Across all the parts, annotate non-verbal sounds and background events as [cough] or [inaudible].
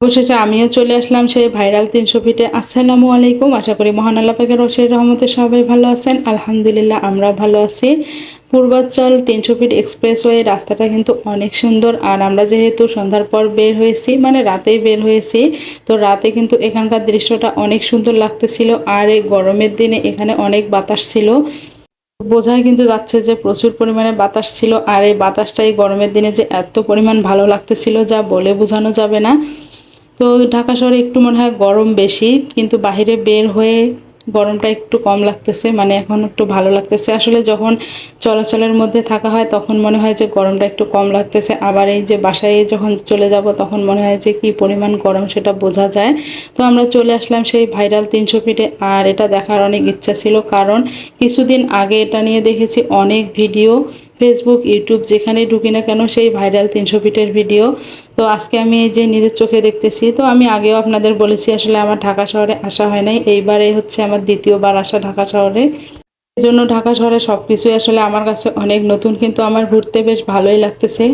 অবশেষে আমিও চলে আসলাম সেই ভাইরাল তিনশো ফিটে। আসসালামু আলাইকুম। আশা করি মহান আল্লাহ পাকের রসের রহমতে সবাই ভালো আছেন। আলহামদুলিল্লাহ আমরা ভালো আছি। পূর্বাচল তিনশো ফিট এক্সপ্রেসওয়ে রাস্তাটা কিন্তু অনেক সুন্দর। আর আমরা যেহেতু সন্ধ্যার পর বের হয়েছি মানে রাতেই বের হয়েছি, তো রাতে কিন্তু এখানকার দৃশ্যটা অনেক সুন্দর লাগতেছিল। আর এই গরমের দিনে এখানে অনেক বাতাস ছিল। বোঝাই কিন্তু যাচ্ছে যে প্রচুর পরিমাণে বাতাস ছিল। আর এই বাতাসটা এই গরমের দিনে যে এত পরিমাণ ভালো লাগতেছিল যা বলে বোঝানো যাবে না। তো ঢাকা শহরে একটু মনে হয় গরম বেশি, কিন্তু বাহিরে বের হয়ে গরমটা একটু কম লাগতেছে মানে এখন একটু ভালো লাগতেছে। আসলে যখন চলাচলের মধ্যে থাকা হয়, তখন মনে হয় যে গরমটা একটু কম লাগতেছে। আবার এই যে বাসায় যখন চলে যাব, তখন মনে হয় যে কি পরিমাণ গরম সেটা বোঝা যায়। তো আমরা চলে আসলাম সেই ভাইরাল তিনশো ফিটে, আর এটা দেখার অনেক ইচ্ছা ছিল। কারণ কিছুদিন আগে এটা নিয়ে দেখেছি অনেক ভিডিও। ফেসবুক ইউটিউব যেখানেই ঢুকি না কেন, সেই ভাইরাল তিনশো ফিটের ভিডিও তো আজকে আমি এই যে নিজের চোখে দেখতেছি, তো আমি আগেও আপনাদের বলেছি, আসলে আমার ঢাকা শহরে আসা হয় নাই। এইবারে হচ্ছে আমার দ্বিতীয়বার আসা ঢাকা শহরে। জন্য ঢাকা শহরে সব কিছুই আসলে আমার কাছে অনেক নতুন, কিন্তু আমার ঘুরতে বেশ ভালোই লাগতেছে।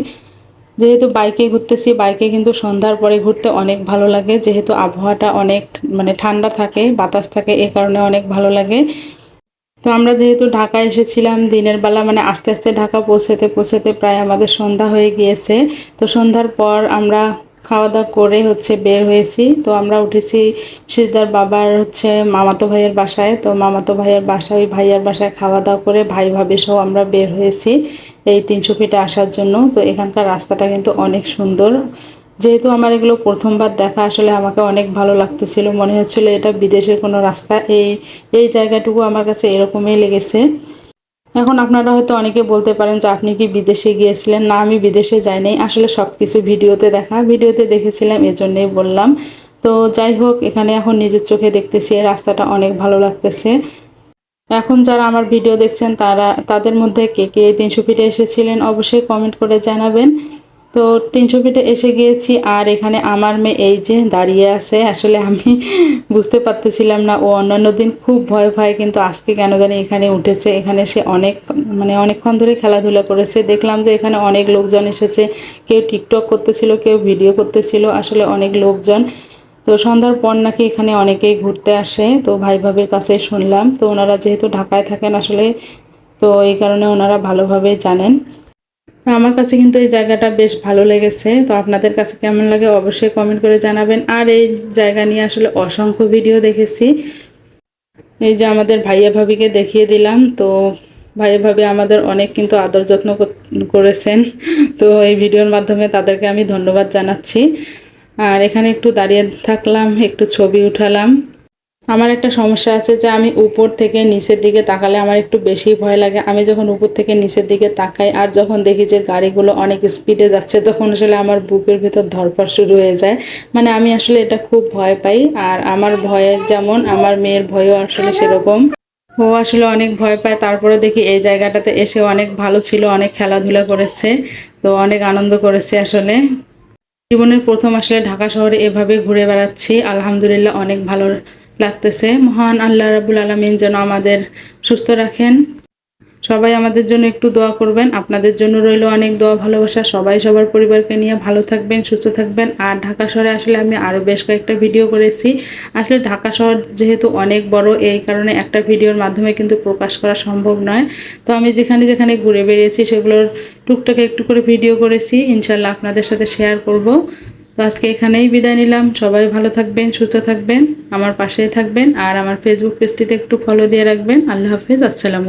যেহেতু বাইকে ঘুরতেছি বাইকে কিন্তু সন্ধ্যার পরে ঘুরতে অনেক ভালো লাগে। যেহেতু আবহাওয়াটা অনেক মানে ঠান্ডা থাকে, বাতাস থাকে, এ কারণে অনেক ভালো লাগে। তো আমরা যেহেতু ঢাকা এসেছিলাম, দিনের বেলা মানে আস্তে আস্তে ঢাকা পৌঁছাতে পৌঁছাতে প্রায় আমাদের সন্ধ্যা হয়ে গিয়েছে। তো সন্ধ্যার পর আমরা খাওয়া দাওয়া করে হচ্ছে বের হয়েছি। তো আমরা উঠেছি সিজদার বাবার হচ্ছে মামাতো ভাইয়ের বাসায়। তো মামাতো ভাইয়ের বাসায়, ওই ভাইয়ার বাসায় খাওয়া দাওয়া করে ভাই ভাবি সহ আমরা বের হয়েছি এই তিনশো ফিটে আসার জন্য। তো এখানকার রাস্তাটা কিন্তু অনেক সুন্দর। যেহেতু আমার এগুলো প্রথমবার দেখা, আসলে আমাকে অনেক ভালো লাগতেছিল। মনে হচ্ছিল এটা বিদেশের কোনো রাস্তা। এই এই জায়গাটুকু আমার কাছে এরকমই লেগেছে। এখন আপনারা হয়তো অনেকে বলতে পারেন যে, আপনি কি বিদেশে গিয়েছিলেন? না, আমি বিদেশে যাইনি। আসলে সব কিছু ভিডিওতে দেখা। ভিডিওতে দেখেছিলাম, এজন্যই বললাম। তো যাই হোক, এখানে এখন নিজের চোখে দেখতেছি, এই রাস্তাটা অনেক ভালো লাগতেছে। এখন যারা আমার ভিডিও দেখছেন, তারা, তাদের মধ্যে কে কে তিনশো ফিটে এসেছিলেন, অবশ্যই কমেন্ট করে জানাবেন। তো তিনশো ফিটে এসে গিয়েছি আর এখানে আমার মেয়ে এই যে দাঁড়িয়ে আছে, আসলে আমি [laughs] বুঝতে পারতেছিলাম না। ও অন্যান্য দিন খুব ভয় ভয় কিন্তু আজকে কেন জানি এখানে উঠেছে। এখানে সে অনেক মানে অনেকক্ষণ ধরে খেলাধুলা করেছে। দেখলাম যে এখানে অনেক লোকজন এসেছে। কেউ টিকটক করতেছিল, কেউ ভিডিও করতেছিল। আসলে অনেক লোকজন। তো সন্ধ্যার পর নাকি এখানে অনেকেই ঘুরতে আসে। তো ভাই ভাবির কাছে শুনলাম। তো ওনারা যেহেতু ঢাকায় থাকেন আসলে, তো এই কারণে ওনারা ভালোভাবে জানেন। আমার কাছে কিন্তু এই জায়গাটা বেশ ভালো লেগেছে, তো আপনাদের কাছে কেমন লাগে অবশ্যই কমেন্ট করে জানাবেন। আর এই জায়গা নিয়ে আসলে অসংখ্য ভিডিও দেখেছি। এই যে আমাদের ভাইয়া ভাবিকে দেখিয়ে দিলাম, তো ভাইয়া ভাবি আমাদের অনেক কিন্তু আদর যত্ন করেছেন, তো এই ভিডিওর মাধ্যমে তাদেরকে আমি ধন্যবাদ জানাচ্ছি। আর এখানে একটু দাঁড়িয়ে থাকলাম, একটু ছবি উঠালাম। আমার একটা সমস্যা আছে যে আমি উপর থেকে নিচের দিকে তাকালে আমার একটু বেশি ভয় লাগে। আমি যখন উপর থেকে নিচের দিকে তাকাই আর যখন দেখি যে গাড়িগুলো অনেক স্পিডে যাচ্ছে, তখন আসলে আমার বুকের ভিতর ধরপড় শুরু হয়ে যায়। মানে আমি আসলে এটা খুব ভয় পাই আর আমার ভয়ের যেমন আমার মেয়ের ভয়ও আসলে সেরকম। ও আসলে অনেক ভয় পায়। তারপরে দেখি এই জায়গাটাতে এসে অনেক ভালো ছিল, অনেক খেলাধুলা করেছে, তো অনেক আনন্দ করেছে আসলে। জীবনের প্রথম আসলে ঢাকা শহরে এভাবে ঘুরে বেড়াচ্ছি। আলহামদুলিল্লাহ অনেক ভালো লাগতেছে। মহান আল্লাহ রাবুল আলমিন যেন আমাদের সুস্থ রাখেন। সবাই আমাদের জন্য একটু দোয়া করবেন। আপনাদের জন্য রইল অনেক দোয়া ভালোবাসা। সবাই সবার পরিবারকে নিয়ে ভালো থাকবেন, সুস্থ থাকবেন। আর ঢাকা শহরে আসলে আমি আরও বেশ কয়েকটা ভিডিও করেছি। আসলে ঢাকা শহর যেহেতু অনেক বড়, এই কারণে একটা ভিডিওর মাধ্যমে কিন্তু প্রকাশ করা সম্ভব নয়। তো আমি যেখানে যেখানে ঘুরে বেরিয়েছি সেগুলোর টুকটাকে একটু করে ভিডিও করেছি। ইনশাল্লাহ আপনাদের সাথে শেয়ার করব। তো আজকে এখানেই বিদায় নিলাম। সবাই ভালো থাকবেন, সুস্থ থাকবেন, আমার পাশেই থাকবেন, আর আমার ফেসবুক পেজটিতে একটু ফলো দিয়ে রাখবেন। আল্লাহ হাফেজ, আসসালাম